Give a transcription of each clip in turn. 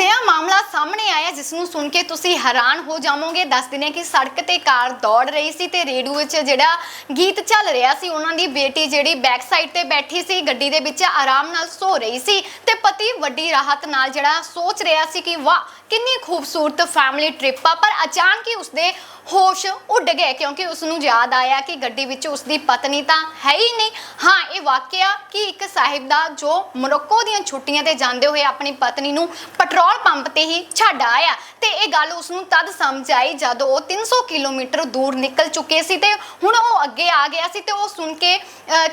ਅਜਿਹਾ ਮਾਮਲਾ ਸਾਹਮਣੇ ਆਇਆ ਜਿਸ ਨੂੰ ਸੁਣ ਕੇ ਤੁਸੀਂ ਹੈਰਾਨ ਹੋ ਜਾਵੋਗੇ। ਦੱਸ ਦਿੰਦੇ ਕਿ ਸੜਕ ਤੇ ਕਾਰ ਦੌੜ ਰਹੀ ਸੀ ਤੇ ਰੇਡੀਓ ਵਿੱਚ ਜਿਹੜਾ ਗੀਤ ਚੱਲ ਰਿਹਾ ਸੀ, ਉਹਨਾਂ ਦੀ ਬੇਟੀ ਜਿਹੜੀ ਬੈਕ ਸਾਈਡ ਤੇ ਬੈਠੀ ਸੀ, ਗੱਡੀ ਦੇ ਵਿੱਚ ਆਰਾਮ ਨਾਲ ਸੋ ਰਹੀ ਸੀ ਤੇ ਪਤੀ ਵੱਡੀ ਰਾਹਤ ਨਾਲ ਜਿਹੜਾ ਸੋਚ ਰਿਹਾ ਸੀ ਕਿ, ਵਾਹ, ਕਿੰਨੀ ਖੂਬਸੂਰਤ ਫੈਮਿਲੀ ਟ੍ਰਿਪ ਆ। ਪਰ ਅਚਾਨਕ ਹੀ ਉਸਦੇ ਹੋਸ਼ ਉੱਡ ਗਏ ਕਿਉਂਕਿ ਉਸ ਨੂੰ ਯਾਦ ਆਇਆ ਕਿ ਗੱਡੀ ਵਿੱਚ ਉਸਦੀ ਪਤਨੀ ਤਾਂ ਹੈ ਹੀ ਨਹੀਂ। ਹਾਂ, ਇਹ ਵਾਕਿਆ ਕਿ ਇੱਕ ਸਾਹਿਬ ਦਾ ਜੋ ਮੋਰੋਕੋ ਦੀਆਂ ਛੁੱਟੀਆਂ ਤੇ ਜਾਂਦੇ ਹੋਏ ਆਪਣੀ ਪਤਨੀ ਨੂੰ ਪੈਟਰੋਲ ਪੰਪ ਤੇ ਹੀ ਛੱਡ ਆਇਆ ਤੇ ਇਹ ਗੱਲ ਉਸ ਨੂੰ ਤਦ ਸਮਝ ਆਈ ਜਦੋਂ ਉਹ 300 ਕਿਲੋਮੀਟਰ ਦੂਰ ਨਿਕਲ ਚੁੱਕੇ ਸੀ ਤੇ ਹੁਣ ਉਹ ਅੱਗੇ ਆ ਗਿਆ ਸੀ ਤੇ ਉਹ ਸੁਣ ਕੇ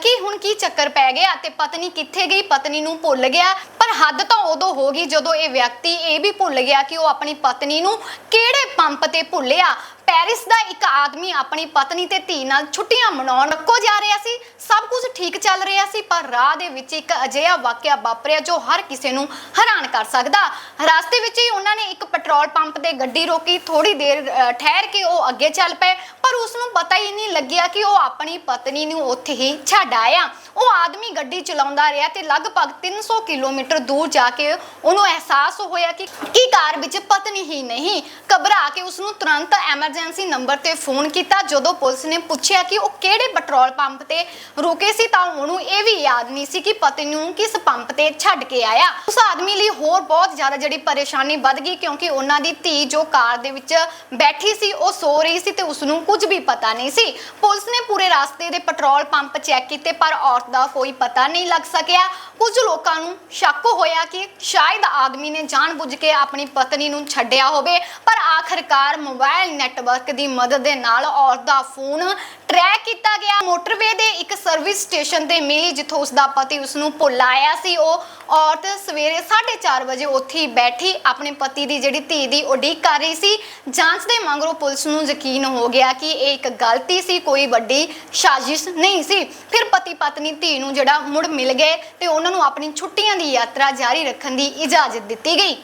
ਕਿ ਹੁਣ ਕੀ ਚੱਕਰ ਪੈ ਗਿਆ ਤੇ ਪਤਨੀ ਕਿੱਥੇ ਗਈ? ਪਤਨੀ ਨੂੰ ਭੁੱਲ ਗਿਆ। ਪਰ ਹੱਦ ਤਾਂ ਉਦੋਂ ਹੋ ਗਈ ਜਦੋਂ ਇਹ ਵਿਅਕਤੀ ਇਹ ਵੀ ਭੁੱਲ ਗਿਆ ਕਿ ਉਹ ਆਪਣੀ ਪਤਨੀ ਨੂੰ ਕਿਹੜੇ ਪੰਪ ਤੇ ਭੁੱਲਿਆ? ਪੈਰਿਸ ਦਾ ਇੱਕ ਆਦਮੀ ਆਪਣੀ ਪਤਨੀ ਤੇ ਧੀ ਨਾਲ ਛੁੱਟੀਆਂ ਮਨਾਉਣ ਕੋ ਜਾ ਰਿਹਾ ਸੀ। ਸਭ ਕੁਝ ਠੀਕ ਚੱਲ ਰਿਹਾ ਸੀ ਪਰ ਰਾਹ ਦੇ ਵਿੱਚ ਇੱਕ ਅਜਿਹਾ ਵਾਕਿਆ ਵਾਪਰਿਆ ਜੋ ਹਰ ਕਿਸੇ ਨੂੰ ਹੈਰਾਨ ਕਰ ਸਕਦਾ। ਰਸਤੇ ਵਿੱਚ ਹੀ ਉਹਨਾਂ ਨੇ ਇੱਕ ਪੈਟਰੋਲ ਪੰਪ ਤੇ ਗੱਡੀ ਰੋਕੀ। ਥੋੜੀ ਦੇਰ ਅ, ਠਹਿਰ ਕੇ ਉਹ ਅੱਗੇ ਚੱਲ ਪਏ। ਪਰ ਉਸ ਨੂੰ ਪਤਾ ਹੀ ਨਹੀਂ ਲੱਗਿਆ ਕਿ ਉਹ ਆਪਣੀ ਪਤਨੀ ਨੂੰ ਉੱਥੇ ਹੀ ਛੱਡ ਆਇਆ। ਉਹ ਆਦਮੀ ਗੱਡੀ ਚਲਾਉਂਦਾ ਰਿਹਾ ਤੇ ਲਗਭਗ 300 ਕਿਲੋਮੀਟਰ ਦੂਰ ਜਾ ਕੇ ਉਹਨੂੰ ਅਹਿਸਾਸ ਹੋਇਆ ਕਿ ਕੀ ਕਾਰ ਵਿੱਚ ਪਤਨੀ ਹੀ ਨਹੀਂ। ਘਬਰਾ ਕੇ ਉਸ ਨੂੰ ਤੁਰੰਤ ਐਮਰਜੈਂਸੀ ਨੰਬਰ ਤੇ ਫੋਨ ਕੀਤਾ। ਜਦੋਂ ਪੁਲਿਸ ਨੇ ਪੁੱਛਿਆ ਕਿ ਉਹ ਕਿਹੜੇ ਪੈਟਰੋਲ ਪੰਪ ਤੇ ਰੁਕੇ ਸੀ ਤਾਂ ਉਹਨੂੰ ਇਹ ਵੀ ਯਾਦ ਨਹੀਂ ਸੀ ਕਿ ਪਤਨੀ ਨੂੰ ਕਿਸ ਪੰਪ ਤੇ ਛੱਡ ਕੇ ਆਇਆ। ਉਸ ਆਦਮੀ ਲਈ ਹੋਰ ਬਹੁਤ ਜ਼ਿਆਦਾ ਜਿਹੜੀ ਪਰੇਸ਼ਾਨੀ ਵੱਧ ਗਈ ਕਿਉਂਕਿ ਉਹਨਾਂ ਦੀ ਧੀ ਜੋ ਕਾਰ ਦੇ ਵਿੱਚ ਬੈਠੀ ਸੀ, ਉਹ ਸੋ ਰਹੀ ਸੀ ਤੇ ਉਸ ਨੂੰ ਕੁਝ ਵੀ ਪਤਾ ਨਹੀਂ ਸੀ। ਪੁਲਿਸ ਨੇ ਪੂਰੇ ਰਸਤੇ ਦੇ ਪੈਟਰੋਲ ਪੰਪ ਚੈੱਕ ਕੀਤੇ, ਪਰ ਔਰਤ ਦਾ ਕੋਈ ਪਤਾ ਨਹੀਂ ਲੱਗ ਸਕਿਆ। ਕੁਝ ਲੋਕਾਂ ਨੂੰ ਸ਼ੱਕ ਹੋਇਆ ਕਿ ਸ਼ਾਇਦ ਆਦਮੀ ਨੇ ਜਾਣਬੁੱਝ ਕੇ ਆਪਣੀ ਪਤਨੀ ਨੂੰ ਛੱਡਿਆ ਹੋਵੇ, ਪਰ ਆਖਰਕਾਰ ਮੋਬਾਈਲ ਨੈਟਵਰਕ ਦੀ ਮਦਦ ਦੇ ਨਾਲ ਔਰਤ ਦਾ ਫੋਨ ਟਰੈਕ ਕੀਤਾ ਗਿਆ। ਮੋਟਰਵੇ ਦੇ ਇੱਕ ਸਰਵਿਸ ਸਟੇਸ਼ਨ ਤੇ ਮਿਲੀ, ਜਿੱਥੋਂ ਉਸ ਦਾ ਪਤੀ ਉਸ ਨੂੰ ਭੁੱਲ ਆਇਆ ਸੀ। ਉਹ ਔਰਤ ਸਵੇਰੇ 4:30 ਵਜੇ ਉੱਥੇ ਹੀ ਬੈਠੀ, ਆਪਣੇ ਪਤੀ ਦੀ ਜਿਹੜੀ ਧੀ ਦੀ ਉਡੀਕ ਕਰ ਰਹੀ ਸੀ। ਜਾਂਚ ਦੇ ਮਗਰੋਂ ਪੁਲਿਸ ਨੂੰ ਯਕੀਨ ਹੋ ਗਿਆ ਕਿ ਕਿ ਇਹ ਇੱਕ ਗਲਤੀ ਸੀ, ਕੋਈ ਵੱਡੀ ਸਾਜ਼ਿਸ਼ ਨਹੀਂ ਸੀ। ਫਿਰ ਪਤੀ ਪਤਨੀ ਧੀ ਨੂੰ ਜਿਹੜਾ ਮੁੜ ਮਿਲ ਗਏ ਤੇ ਉਹਨਾਂ ਨੂੰ ਆਪਣੀ ਛੁੱਟੀਆਂ ਦੀ ਯਾਤਰਾ ਜਾਰੀ ਰੱਖਣ ਦੀ ਇਜਾਜ਼ਤ ਦਿੱਤੀ ਗਈ।